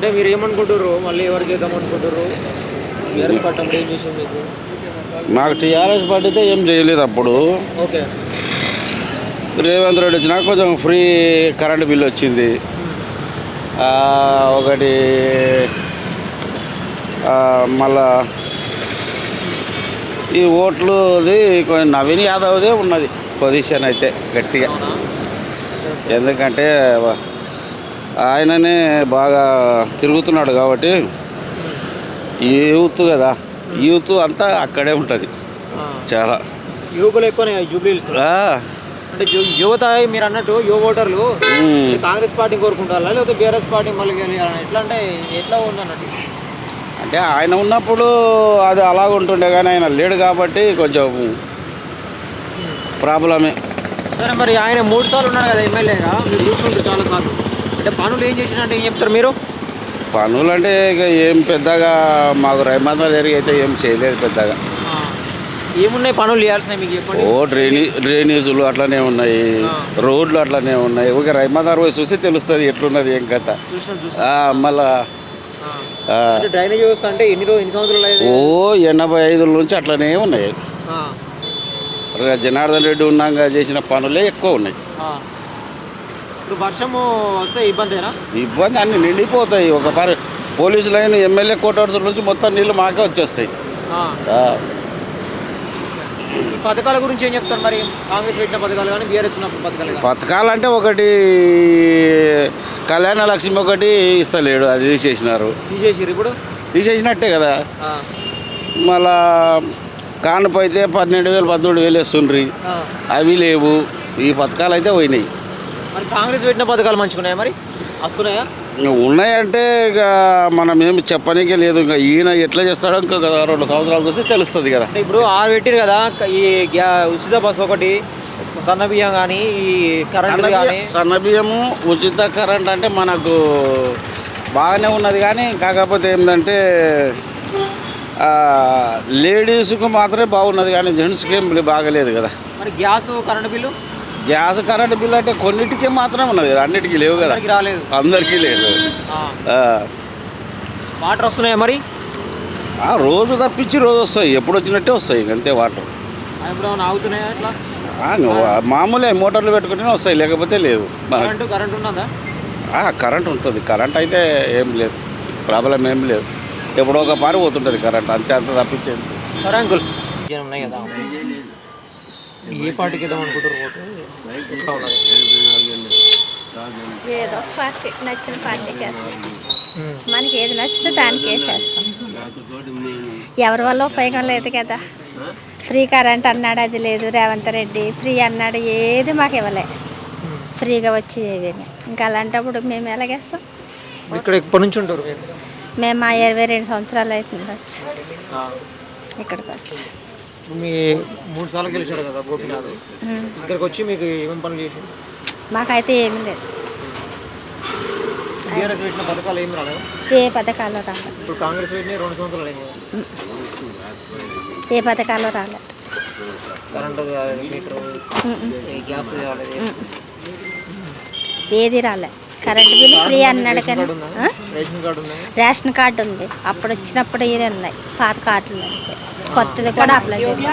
అంటే మీరు ఏమనుకుంటారు మళ్ళీ ఎవరికి వేద్దాం అనుకుంటారు బీఆర్ఎస్ పార్టీ అప్పుడు ఏం చేసింది మీకు? మాకు టీఆర్ఎస్ పార్టీతో ఏం చేయలేదు అప్పుడు. ఓకే. రేవంత్ రెడ్డి వచ్చినాక కొంచెం ఫ్రీ కరెంట్ బిల్ వచ్చింది. ఒకటి మళ్ళా ఈ ఓట్లుది కొంచెం నవీన్ యాదవ్దే ఉన్నది పొజిషన్ అయితే గట్టిగా. ఎందుకంటే ఆయననే బాగా తిరుగుతున్నాడు కాబట్టి యూత్ కదా యూత్ అంతా అక్కడే ఉంటుంది. చాలా. యువకులు ఎక్కువనే జూబ్లీస్ ఆ, అంటే యువత మీరు అన్నట్టు యువ ఓటర్లు కాంగ్రెస్ పార్టీ కోరుకుంటారా లేకపోతే బీఆర్ఎస్ పార్టీ మళ్ళీ ఎట్లా అంటే ఎట్లా ఉంది అన్నట్టు? అంటే ఆయన ఉన్నప్పుడు అది అలాగ ఉంటుండే కానీ ఆయన లేడు కాబట్టి కొంచెం ప్రాబ్లమే. సరే మరి ఆయన మూడు సార్లు ఉన్నాడు కదా ఎమ్మెల్యేగా మీరు చూసుకుంటారు చాలా సార్లు. అంటే పనులు ఏం చేసినట్టు ఏం చెప్తారు మీరు? పనులు అంటే ఇక ఏం పెద్దగా మాకు ఏరియా అయితే ఏం చేయలేదు పెద్దగా. ఏమున్నాయి పనులు చేయాల్సినవి మీకు చెప్పండి? ఓ డ్రైనే డ్రైనేజీలు అట్లనే ఉన్నాయి. రోడ్లు అట్లనే ఉన్నాయి. ఒక రైమందర్ పోయి చూసి తెలుస్తుంది ఎట్లున్నది ఏం కథ. చూసిన చూసిన. మళ్ళా డ్రైనేజ్ వ్యవస్థ అంటే ఎన్ని ఎన్ని సంవత్సరాలు ఓ ఎనభై ఐదుల నుంచి అట్లనే ఉన్నాయి. జనార్దన్ రెడ్డి ఉన్నాక చేసిన పనులే ఎక్కువ ఉన్నాయి. ఇప్పుడు వర్షము వస్తే ఇబ్బందేనా? ఇబ్బంది అన్ని నిండిపోతాయి. ఒక పరి పోలీసు లైన్ ఎమ్మెల్యే కోటర్స్ నుంచి మొత్తం నీళ్ళు మాకే వచ్చేస్తాయి. ఆ. ఆ, ఈ పథకాల గురించి ఏం చెప్తారు మరి? కాంగ్రెస్ పెట్టిన పథకాలు కానీ బీఆర్ఎస్ ఉన్న పథకాలు కానీ? పథకాలంటే ఒకటి కళ్యాణ లక్ష్మి ఒకటి ఇస్తలేడు అది తీసేసినారు. తీసేసిరు ఇప్పుడు? తీసేసినట్టే కదా. ఆ. మళ్ళా కానుపు అయితే పన్నెండు వేలు పదమూడు వేలు వేస్తుండ్రి. ఆ. అవి లేవు. ఈ పథకాలు అయితే పోయినాయి. మరి కాంగ్రెస్ పెట్టిన పథకాలు మంచిగున్నాయా మరి? వస్తున్నాయా? ఇంకా ఉన్నాయంటే ఇక మనం ఏమి చెప్పనీకే లేదు. ఇంకా ఈయన ఎట్లా చేస్తాడో ఇంకా రెండు సంవత్సరాలు చూస్తే తెలుస్తుంది కదా. అంటే ఇప్పుడు ఆరు పెట్టిరు కదా ఈ గ్యా ఉచిత బస్సు ఒకటి సన్న బియ్యం కానీ ఈ కరెంట్ కానీ సన్న బియ్యము ఉచిత కరెంట్ అంటే మనకు బాగానే ఉన్నది కానీ కాకపోతే ఏంటంటే లేడీస్కు మాత్రమే బాగున్నది కానీ జెంట్స్కి ఏం బాగలేదు కదా. మరి gas current bill? Gas current bill అంటే కొన్నిటికే మాత్రమే ఉన్నది కదా అన్నిటికీ లేవు కదా. అందరికి రాలేదు. అందరికీ లేదు. వాటర్ వస్తున్నాయా మరి? ఆ, రోజు తప్పించి రోజు వస్తాయి ఎప్పుడు వచ్చినట్టే వస్తాయి అంతే వాటర్. ఆగుతున్నాయా అట్లా మామూలే మోటార్లు పెట్టుకుంటేనే వస్తాయి లేకపోతే లేదు. కరెంటు ఉన్నదా? కరెంట్ ఉంటుంది కరెంట్ అయితే ఏం లేదు ప్రాబ్లం ఏం లేదు. ఎప్పుడో ఒక పారి పోతుంటుంది కరెంట్ అంతే అంత తప్పించేది సరే అంకుల్ ఇంకేం ఉన్నాయి కదా ఏ పార్టీకి ఇద్దాం అనుకుంటారు ఓటు? ఏదో పార్టీ నచ్చిన పార్టీకి వేస్తాం మనకి ఏది నచ్చితే దానికి వేసేస్తాం. ఎవరి వల్ల ఉపయోగం లేదు కదా. ఫ్రీ కరెంట్ అన్నాడు అది లేదు. రేవంత్ రెడ్డి ఫ్రీ అన్నాడు ఏది మాకు ఇవ్వలే. ఫ్రీగా వచ్చి ఏమీ ఇంకా అలాంటప్పుడు మేము ఎలాగేస్తాం? ఇక్కడ ఎప్పటి నుంచి ఉంటారు మేము మా ఇరవై రెండు సంవత్సరాలు అవుతుంది వచ్చి. ఇక్కడికి వచ్చి. మీ మూడు సార్లు గెలిచారు కదా గోపినాథ్. ఇక్కడికి వచ్చి మీకు ఏమేమి పనులు చేసి మాకైతే ఏమీ లేదు. బీఆర్ఎస్ పెట్టిన పథకాలు ఏమి రాలేదు? ఏ పథకాలు రాలేదు ఇప్పుడు కాంగ్రెస్ పెట్టిన రెండు సంవత్సరాలు అయింది. ఏ పథకాలు రాలేదు కరెంటు మీటర్ గ్యాస్ రాలేదు. ఏది రాలే. కరెంట్ బిల్ ఫ్రీ అన్నాడు కానీ? రేషన్ కార్డు ఉందా? రేషన్ కార్డు ఉంది. అప్పుడు వచ్చినప్పుడు ఇవి ఉన్నాయి. పాత కార్డులు అంతే కొత్తది కూడా అప్లై చేయాలి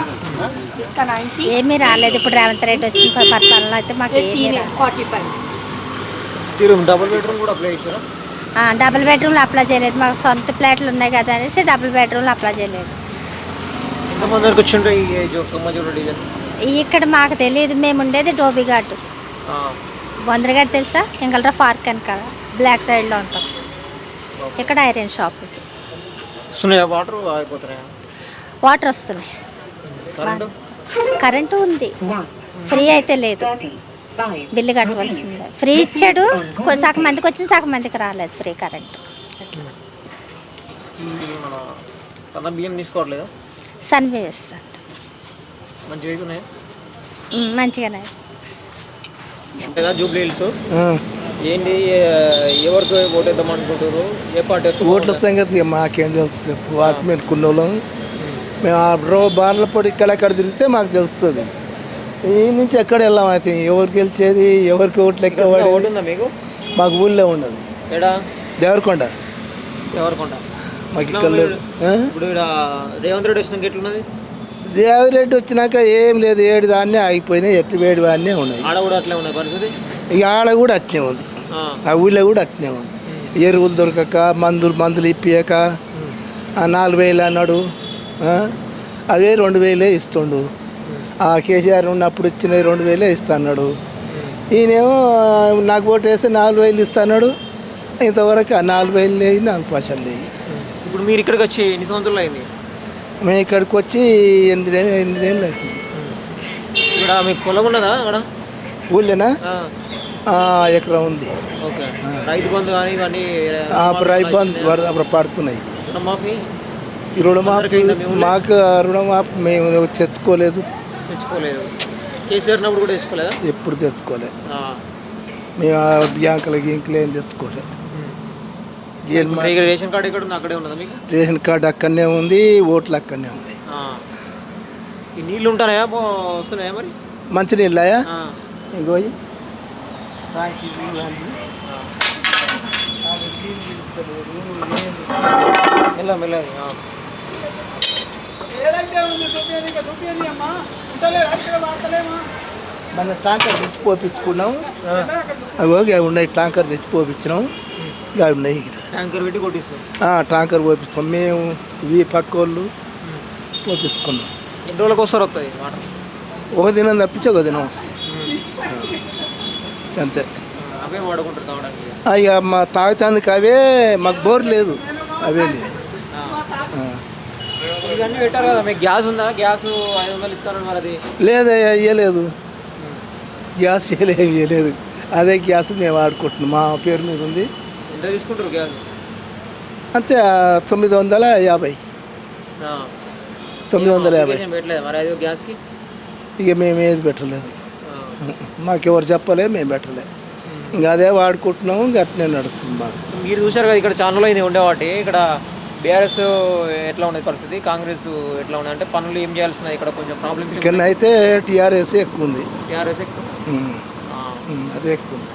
ఏమీ రాలేదు. ఇప్పుడు రేవంత్ రెడ్డి వచ్చిన ప- పరిపాలన అయితే మాకు ఏమీ డబుల్ బెడ్రూమ్ కూడా అప్లై చేశారా? ఆ, డబుల్ బెడ్రూమ్లు అప్లై చేయలేదు. మాకు సొంత ఫ్లాట్లు ఉన్నాయి కదా అనేసి డబుల్ బెడ్రూమ్లు అప్లై చేయలేదు. ఇక్కడ మాకు తెలియదు. మేము ఉండేది డోబిఘాట్ బొందరఘాట్ తెలుసా? ఎంగల్రా పార్క్ వెనకాల బ్లాక్ సైడ్లో ఉంటాం. ఇక్కడ ఐరన్ షాప్ వాటర్ వాటర్ వస్తున్నాయి. కరెంటు? ఉంది. ఫ్రీ అయితే లేదు. బిల్లు కట్టవలసిందే. ఫ్రీ ఇచ్చాడు. సగం మందికి వచ్చింది సగం మందికి రాలేదు ఫ్రీ కరెంట్. సన్న బియ్యం తీసుకోవట్లేదా? మంచిగానే. కదా జూబ్లీ హిల్స్? ఏంటి ఎవరికి ఓటేద్దాం అనుకుంటారు ఏ పార్టీ ఓట్ల సంగతి మాకేం తెలుసు చెప్పు. వాటి మీద కున్నోళ్ళం మేము ఆ రో బార్ల పొడి ఇక్కడెక్కడ తిరిగితే మాకు తెలుస్తుంది. ఈ నుంచి ఎక్కడ వెళ్ళాం అయితే? ఎవరు గెలిచేది? ఎవరికి ఓట్లు ఉందా మీకు? మాకు ఊళ్ళో ఉండదు. ఎడా? దేవరకొండ. దేవరకొండ. మాకు ఇక్కడ లేదు? ఇప్పుడు రేవంత్ రెడ్డి వచ్చినాక ఎట్లున్నది దేవిరెడ్డి వచ్చినాక ఏం లేదు ఏడు దాన్నే ఆగిపోయినాయి ఎట్టి వేడి వాడినే ఉన్నాయి. ఆడ కూడా అట్లే ఉన్నాయి పరిస్థితి? ఇక ఆడ కూడా అట్నే ఉంది. ఆ, ఊళ్ళో కూడా అట్నే ఉంది. ఎరువులు దొరకక మందులు మందులు ఇప్పియక ఆ నాలుగు వేలు అన్నాడు? అవే రెండు వేలే ఇస్తుండు. ఆ కేసీఆర్ ఉన్నప్పుడు ఇచ్చిన రెండు వేలే ఇస్తాడు ఈయనేమో నాకు ఓటు వేస్తే నాలుగు వేలు ఇస్తాడు ఇంతవరకు ఆ నాలుగు వేలు లేవు నాలుగు పైసలు లేవు ఇప్పుడు మీరు ఇక్కడికి వచ్చి ఎన్ని సంవత్సరాలు అయింది? మేము ఇక్కడికి వచ్చి ఎనిమిది ఎనిమిదేళ్ళు అవుతుంది. ఇక్కడ మీకు పొలం ఉన్నదా అక్కడ? ఊళ్ళోనా? ఎకరం ఉంది. ఓకే. రైతు బంధు కానీ ఇవన్నీ ఆ రైబంద్ అప్పుడు పడుతున్నాయి. రుణమాఫీ? మాకు రుణమాఫీ మేము తెచ్చుకోలేదు. తెచ్చుకోలేదు. కేసీఆర్ కూడా తెచ్చుకోలేదా? ఎప్పుడు తెచ్చుకోలే. ఆ. మేము ఆ బ్యాంకులు గింకులు ఏం తెచ్చుకోలే. జైలు రేషన్ కార్డు ఎక్కడ ఉంది? అక్కడే ఉన్నదా మీకు? రేషన్ కార్డు అక్కడనే ఉంది ఓట్లు అక్కడనే ఆ. ఈ నీళ్ళు ఉంటాయా? పో వస్తున్నాయా మరి? మంచినీళ్ళయా? ఆ. ఇగో మెల్ల మెల్లది ఆ. మన ట్యాంకర్ తెచ్చి పోపించుకున్నాం అవి అవి ఉన్నాయి ట్యాంకర్ తెచ్చి పోపించినాం అవి ఉన్నాయి ట్యాంకర్ పెట్టి కొట్టిస్తాం. ట్యాంకర్ పోపిస్తాం మేము ఇవి పక్క వాళ్ళు పోపించుకున్నాం ఎన్ని రోజులకు వస్తారు వస్తుంది వాటర్? ఒక దినం తప్పించి ఒక దినం వస్తుంది అంతే. ఇక మా తాగుతాందుకు అవే మాకు బోర్ లేదు. అవే లేదు. ఇవన్నీ పెట్టారు కదా మీకు గ్యాస్ ఉందా? గ్యాస్ ఐదు వందలు ఇస్తారు మరి అది లేదయ్యా ఇవ్వలేదు గ్యాస్ ఇవ్వలేదు ఇవ్వలేదు అదే గ్యాస్ మేము వాడుకుంటున్నాం. మా పేరు మీద ఉంది. ఎంత తీసుకుంటారు గ్యాస్? అంతే తొమ్మిది వందల యాభై. తొమ్మిది వందల యాభై. గ్యాస్కి? ఇక మేము ఏది పెట్టలేదు. మాకెవరు చెప్పలే మేము పెట్టలే. ఇంకా అదే వాడుకుంటున్నాము ఇంకా అట్నే నడుస్తుంది మాకు. మీరు చూశారు కదా ఇక్కడ చాలా అయింది ఉండేవాటి. ఇక్కడ బీఆర్ఎస్ ఎట్లా ఉన్నది పరిస్థితి? కాంగ్రెస్ ఎట్లా ఉన్నది? అంటే పనులు ఏం చేయాల్సిన ఇక్కడ కొంచెం ప్రాబ్లమ్స్ ఇక్కడ అయితే టీఆర్ఎస్ ఎక్కువ ఉంది. బీఆర్ఎస్ ఎక్కువ? అదే ఎక్కువ ఉంది.